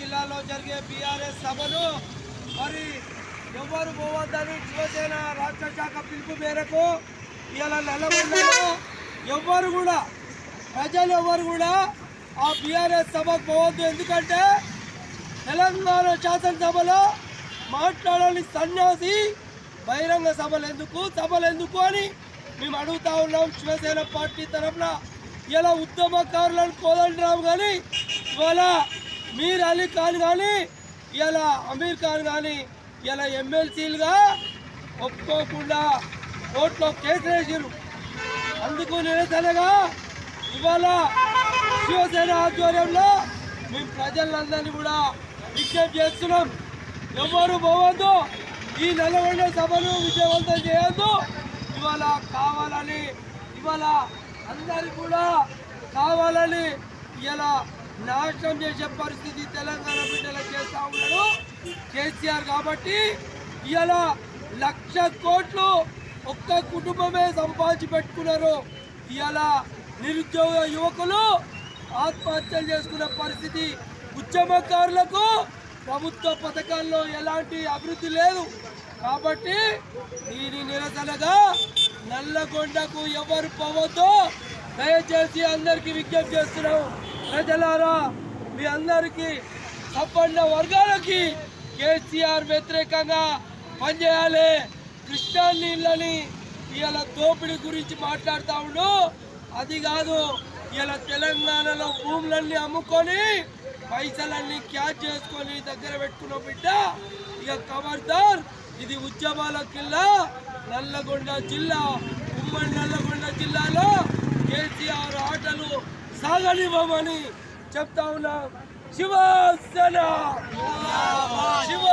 జిల్లాలో జరిగే బీఆర్ఎస్ సభను మరి ఎవరు పోవద్దని శివసేన రాష్ట్ర శాఖ పిలుపు మేరకు ఇలా నల్లగొండలో ఎవ్వరు కూడా ప్రజలు ఎవరు కూడా ఆ బీఆర్ఎస్ సభకు పోవద్దు. ఎందుకంటే తెలంగాణ శాసనసభలో మాట్లాడని సన్యాసి బహిరంగ సభలు ఎందుకు సభలు ఎందుకు అని మేము అడుగుతా ఉన్నాం శివసేన పార్టీ తరఫున. ఇలా ఉద్యమకారులను కోదండరావు కానీ ఇవాళ మీర్ అలీ ఖాన్ కానీ ఇలా అమీర్ ఖాన్ కానీ ఇలా ఎమ్మెల్సీలుగా ఒప్పుకోకుండా కోర్టులో కేసు వేసారు అందుకు నిరసనగా ఇవాళ శివసేన ఆధ్వర్యంలో మేము ప్రజలందరినీ కూడా విజ్ఞప్తి చేస్తున్నాం. ఎవరు పోవద్దు ఈ నల్గొండ సభను విజయవంతం చేయొద్దు. ఇవాళ కావాలని ఇవాళ అందరికి కూడా కావాలని ఇలా నాశనం చేసే పరిస్థితి తెలంగాణ బిడ్డలకు చేస్తా ఉన్నాడు. కేసీఆర్ కాబట్టి ఇలా లక్ష కోట్లు ఒక్క కుటుంబమే సంపాదించి పెట్టుకున్నారు. ఇలా నిరుద్యోగ యువకులు ఆత్మహత్యలు చేసుకునే పరిస్థితి ఉద్యమకారులకు ప్రభుత్వ పథకాల్లో ఎలాంటి అభివృద్ధి లేదు. కాబట్టి దీని నిరసనగా నల్లగొండకు ఎవరు పోవద్దో. దయచేసి అందరికీ విజ్ఞప్తి చేస్తున్నాము ప్రజలారా మీ అందరికీ సంపన్న వర్గాలకి కేసీఆర్ వ్యతిరేకంగా పనిచేయాలి. కృష్ణా నీళ్ళని ఇలా దోపిడీ గురించి మాట్లాడుతూ ఉండు. అది కాదు ఇలా తెలంగాణలో భూములన్నీ అమ్ముకొని పైసలన్నీ క్యాచ్ చేసుకొని దగ్గర పెట్టుకున్న బిడ్డ. ఇక ఖబర్దార్ ఇది ఉద్యమాల కిల్లా నల్లగొండ జిల్లా ఉమ్మడి ఆటలు సాగనివ్వమని చెప్తా ఉన్నాం శివసేన శివ